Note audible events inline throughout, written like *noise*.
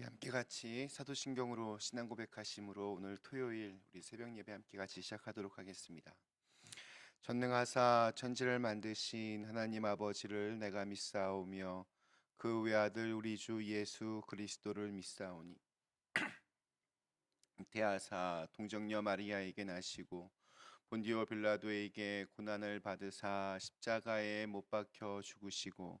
우리 함께 같이 사도신경으로 신앙 고백하심으로 오늘 토요일 우리 새벽 예배 함께 같이 시작하도록 하겠습니다. 전능하사 천지를 만드신 하나님 아버지를 내가 믿사오며 그 외아들 우리 주 예수 그리스도를 믿사오니 *clears throat* 대하사 동정녀 마리아에게 나시고 본디오 빌라도에게 고난을 받으사 십자가에 못 박혀 죽으시고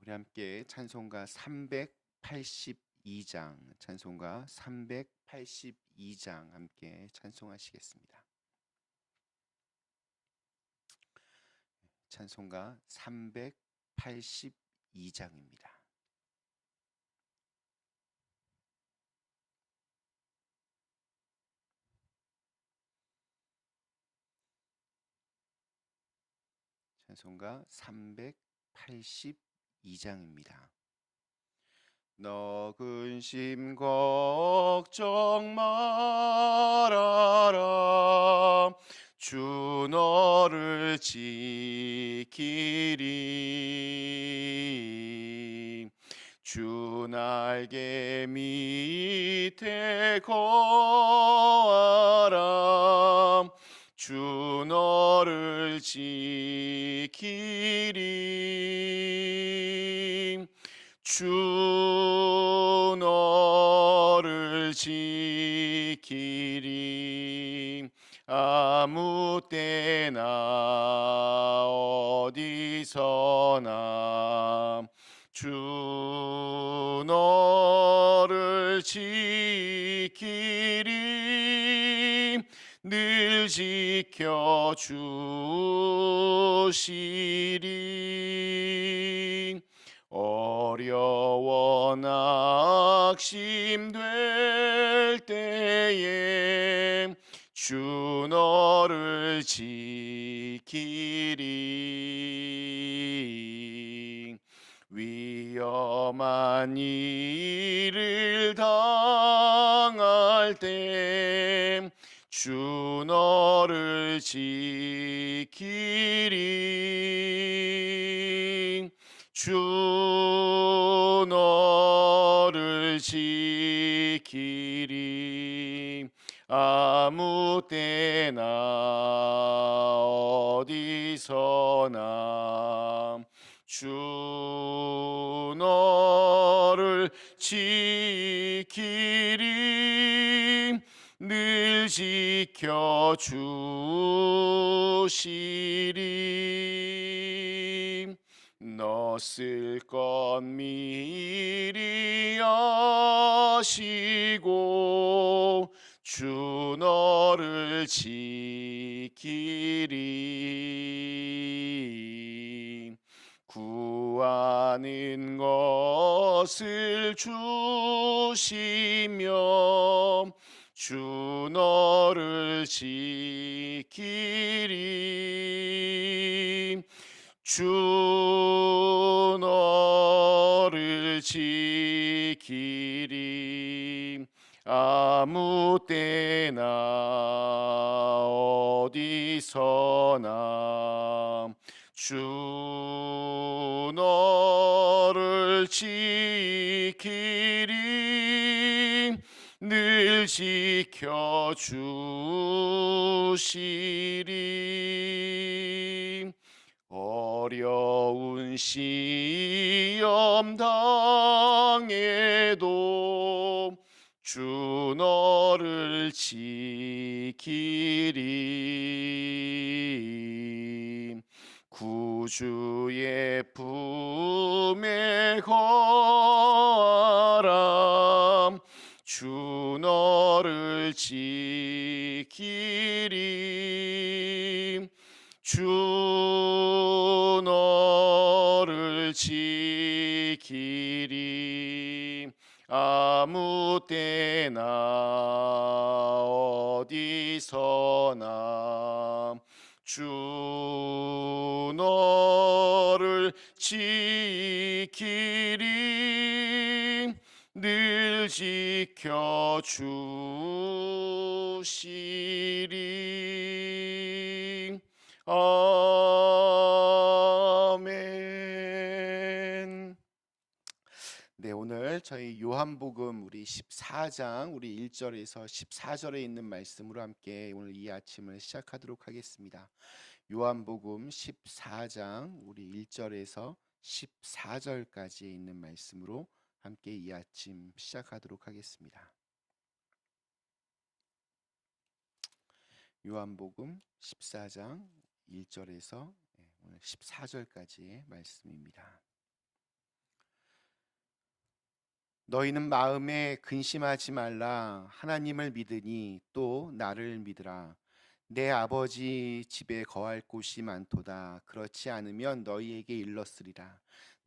우리 함께 찬송가 382장 찬송가 382장 함께 찬송하시겠습니다. 찬송가 382장입니다. 찬송가 382 장입니다. 너 근심 걱정 말아라. 주 너를 지키리. 주 날개 밑에 거하라. 주 너를 지키리 주 너를 지키리. 아무 때나 어디서나 주 너를 지키리. 늘 지켜 주시리 어려워 낙심될 때에 주 너를 지키리. 위험한 일을 당할 때 주 너를 지키리 주 너를 지키리. 아무 때나 어디서나 주 너를 지키리. 늘 지켜 주시리 너쓸것 미리 아시고 주 너를 지키리 구하는 것을 주시며 주 너를 지키리 주 너를 지키리. 아무 때나 어디서나 주 너를 지키리. 늘 지켜 주시리 어려운 시험 당해도 주 너를 지키리 구주의 품에 거하라 주 너를 지키리 주 너를 지키리. 아무 때나 어디서나 주 너를 지키리. 늘 지켜 주시리 아멘. 네, 오늘 저희 요한복음 우리 14장 우리 1절에서 14절에 있는 말씀으로 함께 오늘 이 아침을 시작하도록 하겠습니다. 요한복음 14장 우리 1절에서 14절까지 있는 말씀으로 함께 이 아침 시작하도록 하겠습니다. 요한복음 14장 1절에서 오늘 14절까지의 말씀입니다. 너희는 마음에 근심하지 말라. 하나님을 믿으니 또 나를 믿으라. 내 아버지 집에 거할 곳이 많도다. 그렇지 않으면 너희에게 일렀으리라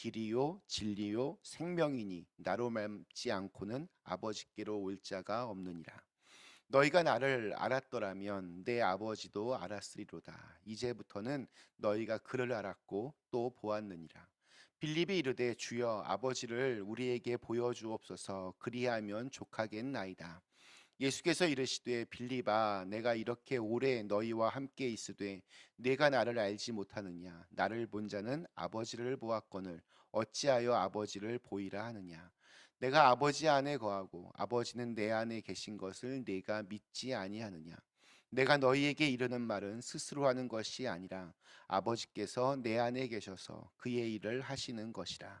길이요 진리요 생명이니 나로 맘지 않고는 아버지께로 올 자가 없느니라. 너희가 나를 알았더라면 내 아버지도 알았으리로다. 이제부터는 너희가 그를 알았고 또 보았느니라. 빌립이 이르되 주여 아버지를 우리에게 보여주옵소서. 그리하면 족하겠나이다. 예수께서 이르시되 빌립아 내가 이렇게 오래 너희와 함께 있으되 내가 나를 알지 못하느냐? 나를 본 자는 아버지를 보았거늘 어찌하여 아버지를 보이라 하느냐? 내가 아버지 안에 거하고 아버지는 내 안에 계신 것을 내가 믿지 아니하느냐? 내가 너희에게 이르는 말은 스스로 하는 것이 아니라 아버지께서 내 안에 계셔서 그의 일을 하시는 것이라.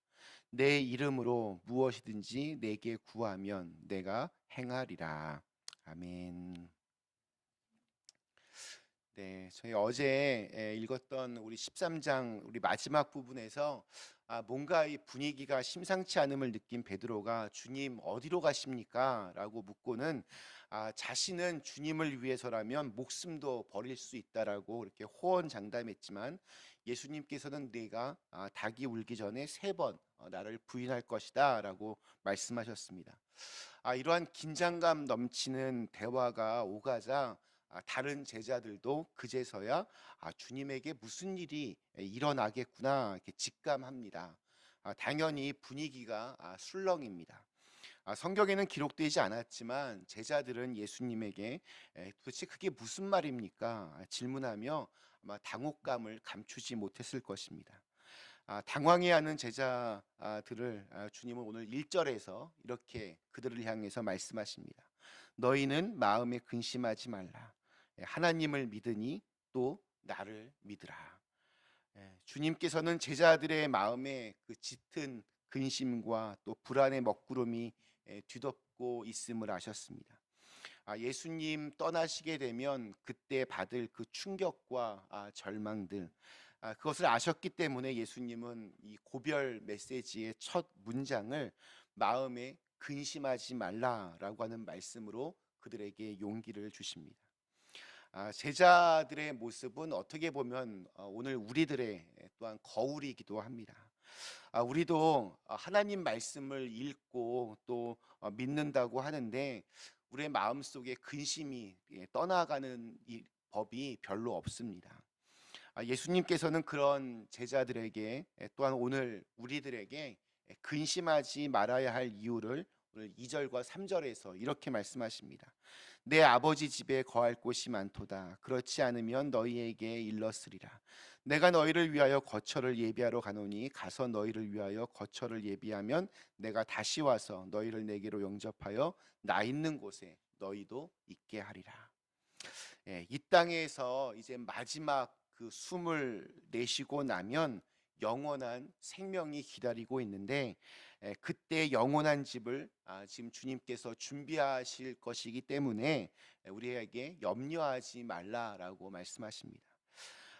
내 이름으로 무엇이든지 내게 구하면 내가 행하리라. 아멘. 네, 저희 어제 읽었던 우리 13장 우리 마지막 부분에서 아, 뭔가 이 분위기가 심상치 않음을 느낀 베드로가 주님 어디로 가십니까? 라고 묻고는 아, 자신은 주님을 위해서라면 목숨도 버릴 수 있다라고 이렇게 호언장담했지만 예수님께서는 내가 아, 닭이 울기 전에 세번 어, 나를 부인할 것이다라고 말씀하셨습니다. 아, 이러한 긴장감 넘치는 대화가 오가자 아, 다른 제자들도 그제서야 아, 주님에게 무슨 일이 일어나겠구나 직감합니다. 아, 당연히 분위기가 아, 술렁입니다. 아, 성경에는 기록되지 않았지만 제자들은 예수님에게 도대체 그게 무슨 말입니까? 아, 질문하며 아마 당혹감을 감추지 못했을 것입니다. 아, 당황해하는 제자들을 주님은 오늘 1절에서 이렇게 그들을 향해서 말씀하십니다. 너희는 마음에 근심하지 말라. 하나님을 믿으니 또 나를 믿으라. 주님께서는 제자들의 마음에 그 짙은 근심과 또 불안의 먹구름이 뒤덮고 있음을 아셨습니다. 아, 예수님 떠나시게 되면 그때 받을 그 충격과 아, 절망들 아, 그것을 아셨기 때문에 예수님은 이 고별 메시지의 첫 문장을 마음에 근심하지 말라라고 하는 말씀으로 그들에게 용기를 주십니다. 제자들의 모습은 어떻게 보면 어, 오늘 우리들의 또한 거울이기도 합니다. 아, 우리도 어, 하나님 말씀을 읽고 또 어, 믿는다고 하는데 우리의 마음 속에 근심이 예, 떠나가는 법이 별로 없습니다. 아, 예수님께서는 그런 제자들에게 예, 또한 오늘 우리들에게 예, 근심하지 말아야 할 이유를 오늘 2절과 3절에서 이렇게 말씀하십니다. 내 아버지 집에 거할 곳이 많도다. 그렇지 않으면 너희에게 일렀으리라. 내가 너희를 위하여 거처를 예비하러 가노니 가서 너희를 위하여 거처를 예비하면 내가 다시 와서 너희를 내게로 영접하여 나 있는 곳에 너희도 있게 하리라. 예, 이 땅에서 이제 마지막 그 숨을 내쉬고 나면 영원한 생명이 기다리고 있는데 예, 그때 영원한 집을 아, 지금 주님께서 준비하실 것이기 때문에 예, 우리에게 염려하지 말라라고 말씀하십니다.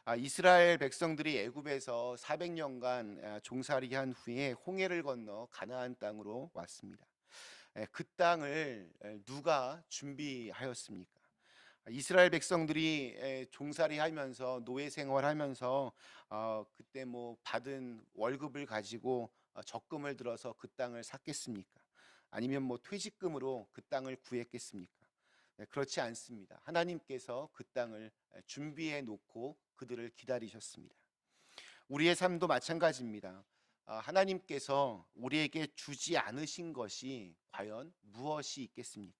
아, 이스라엘 백성들이 애굽에서 400년간 아, 종살이 한 후에 홍해를 건너 가나안 땅으로 왔습니다. 예, 그 땅을 예, 누가 준비하였습니까? 이스라엘 백성들이 에, 종살이 하면서 노예 생활하면서 어, 그때 뭐 받은 월급을 가지고 어, 적금을 들어서 그 땅을 샀겠습니까? 아니면 뭐 퇴직금으로 그 땅을 구했겠습니까? 네, 그렇지 않습니다. 하나님께서 그 땅을 에, 준비해 놓고 그들을 기다리셨습니다. 우리의 삶도 마찬가지입니다. 아, 하나님께서 우리에게 주지 않으신 것이 과연 무엇이 있겠습니까?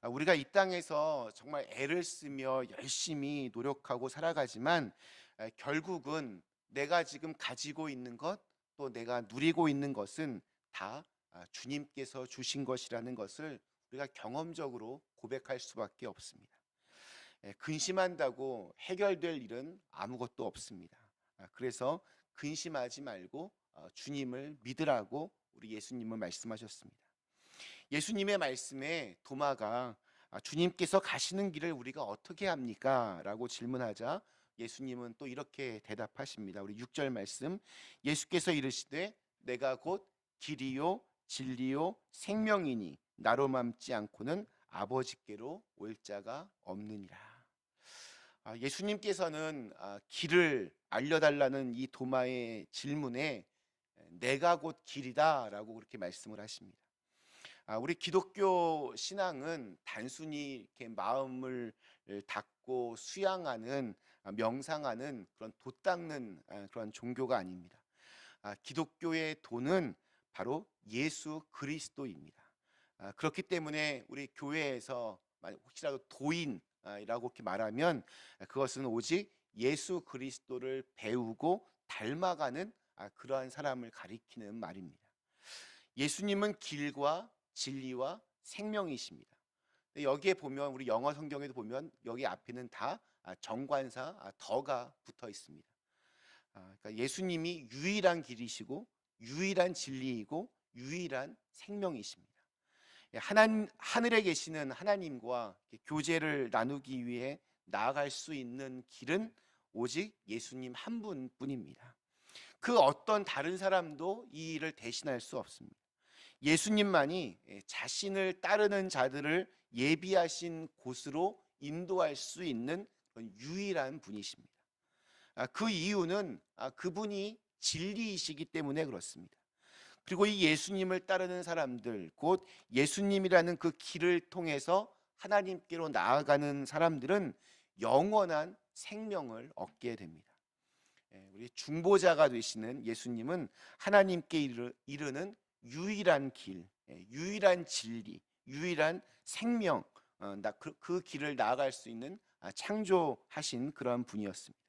아, 우리가 이 땅에서 정말 애를 쓰며 열심히 노력하고 살아가지만 에, 결국은 내가 지금 가지고 있는 것 또 내가 누리고 있는 것은 다 아, 주님께서 주신 것이라는 것을 우리가 경험적으로 고백할 수밖에 없습니다. 에, 근심한다고 해결될 일은 아무것도 없습니다. 아, 그래서 근심하지 말고 어, 주님을 믿으라고 우리 예수님은 말씀하셨습니다. 예수님의 말씀에 도마가 아, 주님께서 가시는 길을 우리가 어떻게 합니까? 라고 질문하자 예수님은 또 이렇게 대답하십니다. 우리 6절 말씀 예수께서 이르시되 내가 곧 길이요 진리요 생명이니 나로 맘지 않고는 아버지께로 올 자가 없느니라. 아, 예수님께서는 아, 길을 알려달라는 이 도마의 질문에 내가 곧 길이다라고 그렇게 말씀을 하십니다. 아, 우리 기독교 신앙은 단순히 이렇게 마음을 닫고 수양하는 아, 명상하는 그런 돛 닦는 아, 그런 종교가 아닙니다. 아, 기독교의 도는 바로 예수 그리스도입니다. 아, 그렇기 때문에 우리 교회에서 혹시라도 도인이라고 이렇게 말하면 그것은 오직 예수 그리스도를 배우고 닮아가는 아, 그러한 사람을 가리키는 말입니다. 예수님은 길과 진리와 생명이십니다. 여기에 보면 우리 영어 성경에도 보면 여기 앞에는 다 아, 정관사 아, 더가 붙어 있습니다. 아, 그러니까 예수님이 유일한 길이시고 유일한 진리이고 유일한 생명이십니다. 예, 하나, 하늘에 계시는 하나님과 교제를 나누기 위해 나아갈 수 있는 길은 오직 예수님 한 분뿐입니다. 그 어떤 다른 사람도 이 일을 대신할 수 없습니다. 예수님만이 예, 자신을 따르는 자들을 예비하신 곳으로 인도할 수 있는 유일한 분이십니다. 아, 그 이유는 아, 그분이 진리이시기 때문에 그렇습니다. 그리고 이 예수님을 따르는 사람들, 곧 예수님이라는 그 길을 통해서 하나님께로 나아가는 사람들은 영원한 생명을 얻게 됩니다. 예, 우리 중보자가 되시는 예수님은 하나님께 이르- 이르는 유일한 길, 예, 유일한 진리, 유일한 생명, 어, 나- 그, 그 길을 나아갈 수 있는 아, 창조하신 그런 분이었습니다.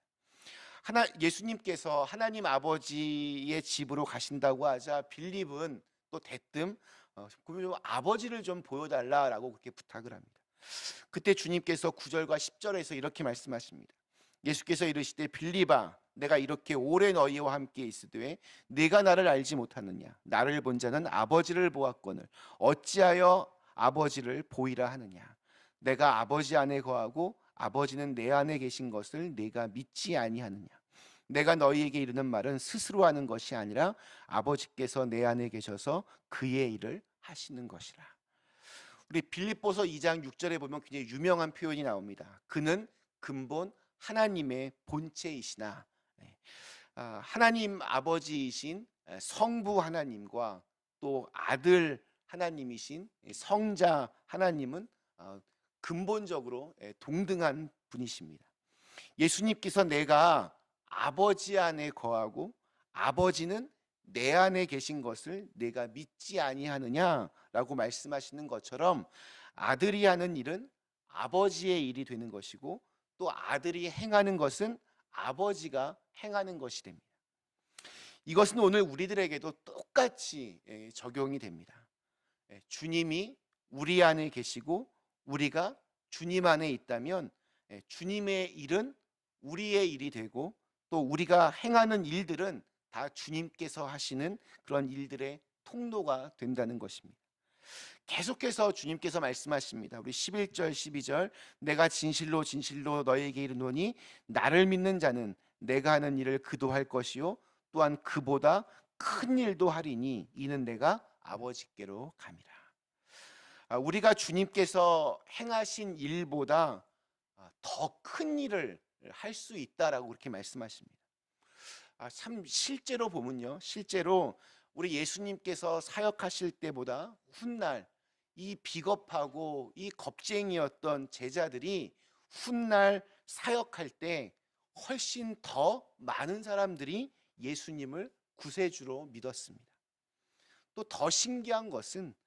하나 예수님께서 하나님 아버지의 집으로 가신다고 하자 빌립은 또 대뜸 어, 아버지를 좀 보여달라라고 그렇게 부탁을 합니다. 그때 주님께서 9절과 10절에서 이렇게 말씀하십니다. 예수께서 이르시되 빌립아 내가 이렇게 오래 너희와 함께 있으되 네가 나를 알지 못하느냐 나를 본 자는 아버지를 보았거늘 어찌하여 아버지를 보이라 하느냐 내가 아버지 안에 거하고 아버지는 내 안에 계신 것을 네가 믿지 아니하느냐. 내가 너희에게 이르는 말은 스스로 하는 것이 아니라 아버지께서 내 안에 계셔서 그의 일을 하시는 것이라. 우리 빌립보서 2장 6절에 보면 굉장히 유명한 표현이 나옵니다. 그는 근본 하나님의 본체이시나. 네. 아, 하나님 아버지이신 성부 하나님과 또 아들 하나님이신 성자 하나님은 어, 근본적으로 예, 동등한 분이십니다. 예수님께서 내가 아버지 안에 거하고 아버지는 내 안에 계신 것을 내가 믿지 아니하느냐라고 말씀하시는 것처럼 아들이 하는 일은 아버지의 일이 되는 것이고 또 아들이 행하는 것은 아버지가 행하는 것이 됩니다. 이것은 오늘 우리들에게도 똑같이 예, 적용이 됩니다. 예, 주님이 우리 안에 계시고 우리가 주님 안에 있다면 예, 주님의 일은 우리의 일이 되고 또 우리가 행하는 일들은 다 주님께서 하시는 그런 일들의 통로가 된다는 것입니다. 계속해서 주님께서 말씀하십니다. 우리 11절 12절 내가 진실로 진실로 너에게 이르노니 나를 믿는 자는 내가 하는 일을 그도 할 것이요 또한 그보다 큰 일도 하리니 이는 내가 아버지께로 감이라. 아, 우리가 주님께서 행하신 일보다 아, 더큰 일을 할 수 있다라고 그렇게 말씀하십니다. 아, 참 실제로 보면요, 실제로 우리 예수님께서 사역하실 때보다 훗날 이 비겁하고 이 겁쟁이였던 제자들이 훗날 사역할 때 훨씬 더 많은 사람들이 예수님을 구세주로 믿었습니다. 또 더 신기한 것은 아,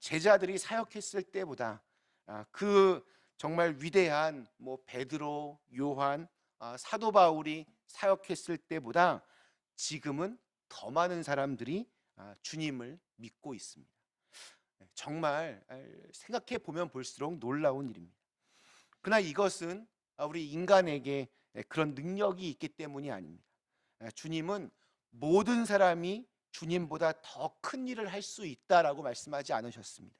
제자들이 사역했을 때보다 아, 그 정말 위대한 뭐 베드로, 요한, 아, 사도 바울이 사역했을 때보다 지금은 더 많은 사람들이 주님을 믿고 있습니다. 네, 정말 생각해 보면 볼수록 놀라운 일입니다. 그러나 이것은 우리 인간에게 그런 능력이 있기 때문이 아닙니다. 주님은 모든 사람이 주님보다 더 큰 일을 할 수 있다라고 말씀하지 않으셨습니다.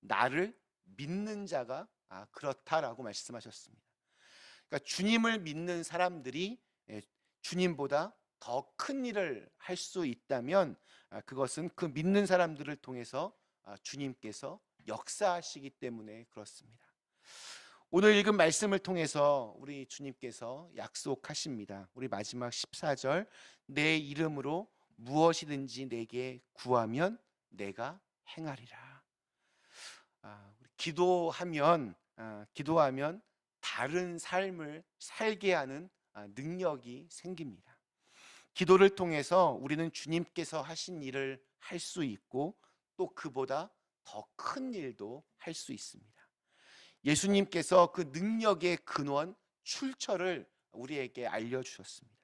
나를 믿는 자가 아, 그렇다라고 말씀하셨습니다. 그러니까 주님을 믿는 사람들이 예, 주님보다 더 큰 일을 할 수 있다면 아, 그것은 그 믿는 사람들을 통해서 아, 주님께서 역사하시기 때문에 그렇습니다. 오늘 읽은 말씀을 통해서 우리 주님께서 약속하십니다. 우리 마지막 14절 내 이름으로 무엇이든지 내게 구하면 내가 행하리라. 아, 기도하면 아, 기도하면 다른 삶을 살게 하는 아, 능력이 생깁니다. 기도를 통해서 우리는 주님께서 하신 일을 할 수 있고 또 그보다 더 큰 일도 할 수 있습니다. 예수님께서 그 능력의 근원 출처를 우리에게 알려 주셨습니다.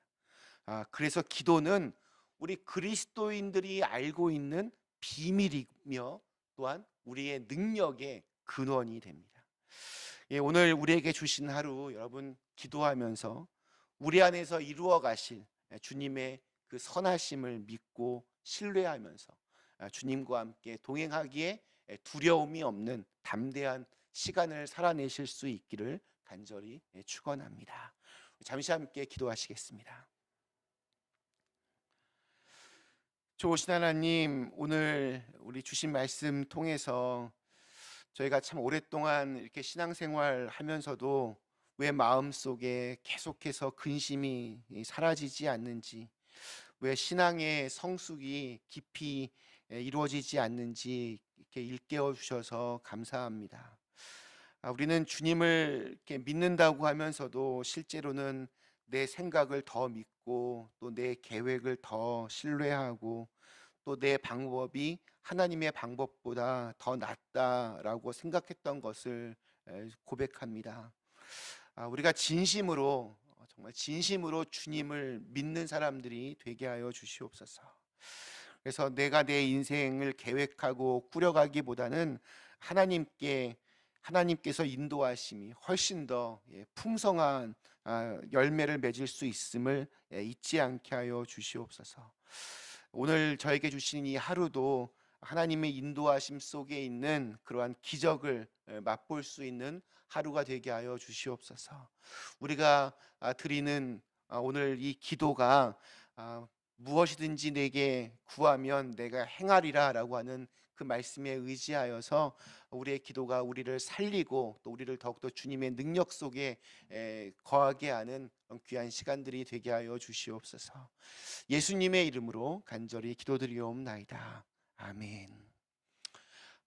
아, 그래서 기도는 우리 그리스도인들이 알고 있는 비밀이며 또한 우리의 능력의 근원이 됩니다. 예, 오늘 우리에게 주신 하루 여러분 기도하면서 우리 안에서 이루어 가실 주님의 그 선하심을 믿고 신뢰하면서 아, 주님과 함께 동행하기에 두려움이 없는 담대한 시간을 살아내실 수 있기를 간절히 축원합니다. 잠시 함께 기도하시겠습니다. 좋으신 하나님, 오늘 우리 주신 말씀 통해서 저희가 참 오랫동안 이렇게 신앙생활 하면서도 왜 마음속에 계속해서 근심이 사라지지 않는지, 왜 신앙의 성숙이 깊이 이루어지지 않는지 이렇게 일깨워 주셔서 감사합니다. 아, 우리는 주님을 믿는다고 하면서도 실제로는 내 생각을 더 믿고 또 내 계획을 더 신뢰하고 또 내 방법이 하나님의 방법보다 더 낫다라고 생각했던 것을 고백합니다. 아, 우리가 진심으로 어, 정말 진심으로 주님을 믿는 사람들이 되게 하여 주시옵소서. 그래서 내가 내 인생을 계획하고 꾸려가기보다는 하나님께 하나님께서 인도하심이 훨씬 더 예, 풍성한 아, 열매를 맺을 수 있음을 예, 잊지 않게 하여 주시옵소서. 오늘 저에게 주신 이 하루도 하나님의 인도하심 속에 있는 그러한 기적을 예, 맛볼 수 있는 하루가 되게 하여 주시옵소서. 우리가 아, 드리는 아, 오늘 이 기도가 무엇이든지 내게 구하면 내가 행하리라라고 하는 그 말씀에 의지하여서 우리의 기도가 우리를 살리고 또 우리를 더욱더 주님의 능력 속에 거하게 하는 귀한 시간들이 되게 하여 주시옵소서. 예수님의 이름으로 간절히 기도드리옵나이다. 아멘.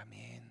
Amén.